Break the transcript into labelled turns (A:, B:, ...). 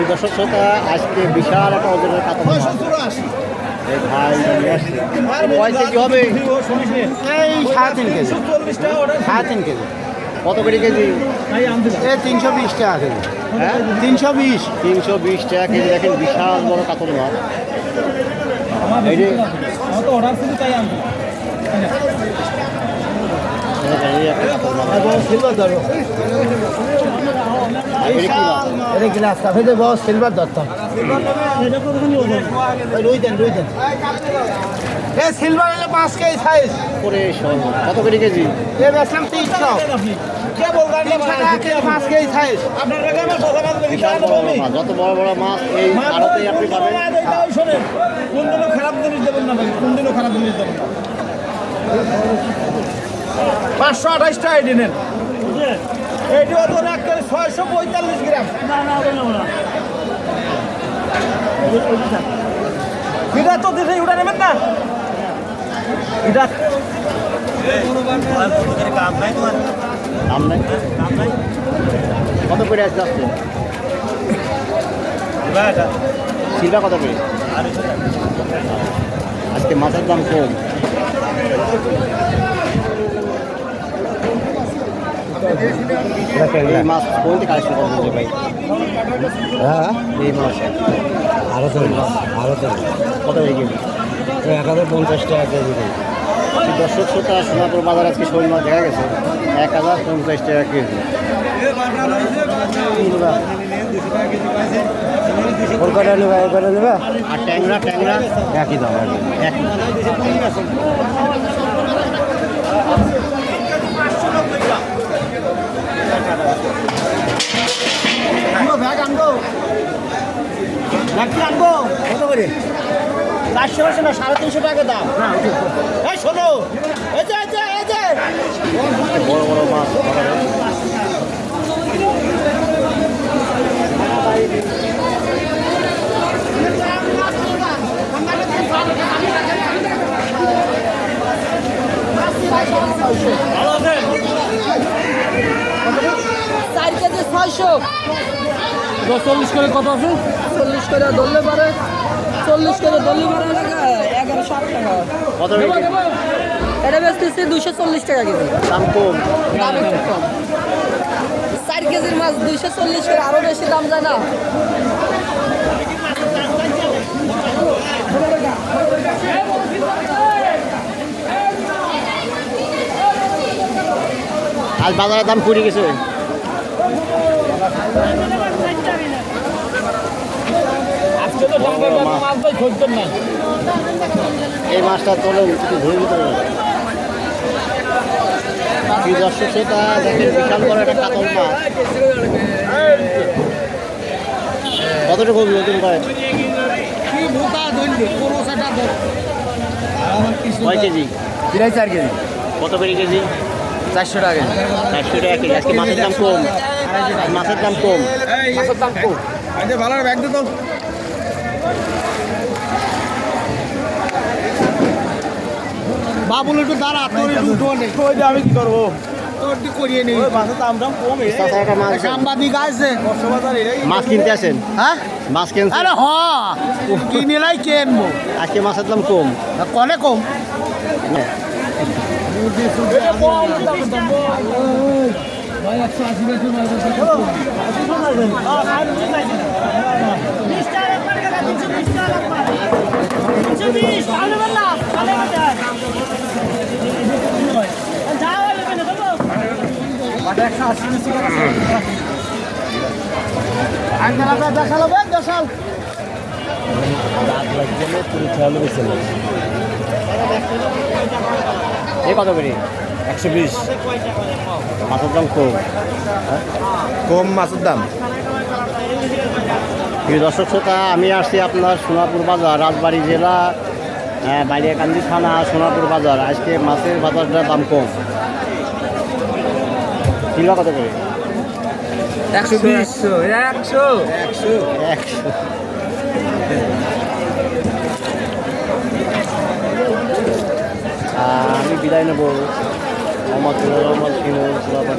A: তো দর্শক শ্রোতা আজকে বিশাল একটা ওজনের কাতল মাছ। ভাই কয় কেজি হবে?
B: এই সাড়ে তিন কেজি। সাড়ে তিন কেজি।
A: কত করে কেজি?
B: এই তিনশো বিশ টাকা কেজি।
A: হ্যাঁ?
B: তিনশো বিশ।
A: তিনশো বিশ টাকা কেজি। দেখেন বিশাল বড় কাতল মাছ। এই যে একটা কাতল মাছ। এটা
B: গ্লাস কাফে দেবো সিলভার ধরতাম রুই দেন এ সিলভার হলে পাঁচ কেজি সাইজ
A: করে কত করে কেজি?
B: এ বেসলাম তিনশো। পাঁচ কেজি সাইজ
A: মাছ যত বড় বড় মাছ এই আড়তেই আপনি পাবেন।
C: কোনদিনও খারাপ জিনিস দেবেন না ভাই কোনদিনও খারাপ জিনিস দেবেন না। পাঁচশো আঠাশ টাকা এটি নেন ছয়শো পঁয়তাল্লিশ গ্রাম। এটা তো দিতে ওটা নেবেন না? এটা
A: দাম নাই কত করে আসছে আসছে? সিলভা কত করে? আজকে মাছের দাম কম। এই মাছ কোনটি কালেকশন করবেন যে ভাই?
B: হ্যাঁ?
A: এই মাছ।
B: আরও চলবে আরও চলবে
A: কত হয়ে গেল
B: এক হাজার পঞ্চাশ টাকা কেজি
A: দর্শক শ্রোতা সোনাপুর বাজার আজকে শোল মাছ দেখা গেছে। এক হাজার পঞ্চাশ টাকা কেজি।
B: কলকাতা নেবে এবারে নেবে?
A: আর ট্যাংরা ট্যাংরা?
B: একই দাম আর কত করে? চারশো পাঁচশো না সাড়ে তিনশো টাকা দাম। এই শোনো এই যে এই যে
A: বড় বড় মাছ
D: চার কেজি ছয়শো।
C: চল্লিশ করে কত আছে?
D: চল্লিশ করে ধরলে পারে। চল্লিশ করে ধরলে পারে এগারো ষাট টাকা।
A: কত
D: এটা বেচতেছি দুশো চল্লিশ টাকা কেজি।
A: দাম কম।
D: দাম একটু কম। চার কেজির মাছ দুইশো চল্লিশ করে আরও বেশি দাম যায় না।
A: আজ বাজারের দাম পড়ে গেছে
C: আজকে তো ডাঙ্গার কোনো মাছ ভাই খোঁজতেন না
A: এই মাছটা ধরে দিতে হবে। কি দর্শক সেটা দেখেন বিশাল বড় একটা কাতল মাছ। কতটুকু কয় কয় কেজি?
B: প্রায় চার কেজি।
A: কত করে কেজি?
B: চারশো টাকা কেজি।
A: চারশো টাকা কেজি। আজকে মাছের দাম কম। মাছের দাম কম
B: মাছের দাম কম
C: ভালো ব্যাগ দে
B: বাবুল একটু দাঁড়া তোর একটু উঠো নে
C: ওই যে আমি কি করব
A: মাছ কিনতে আসেন
B: হ্যাঁ
A: মাছ কিনতে
B: আরে হ কিনিলাই কেনবো
A: আজকে মাছের দাম কম
B: কনে কম
C: এটা কম দাম দাম ভাই একশো আশি
B: দেখাল দেখাল
A: এ কত করে
B: একশো বিশ।
A: মাছের দাম কম।
B: কম মাছের দাম?
A: দর্শক শ্রোতা আমি আসছি আপনার সোনাপুর বাজার রাজবাড়ি জেলা বালিয়াকান্দি থানা সোনাপুর বাজার। আজকে মাছের বাজারটার দাম কম। কিলো কত করে?
B: একশো একশো একশো। একশো।
A: একশো আমি বিদায় নেব। সুলাবান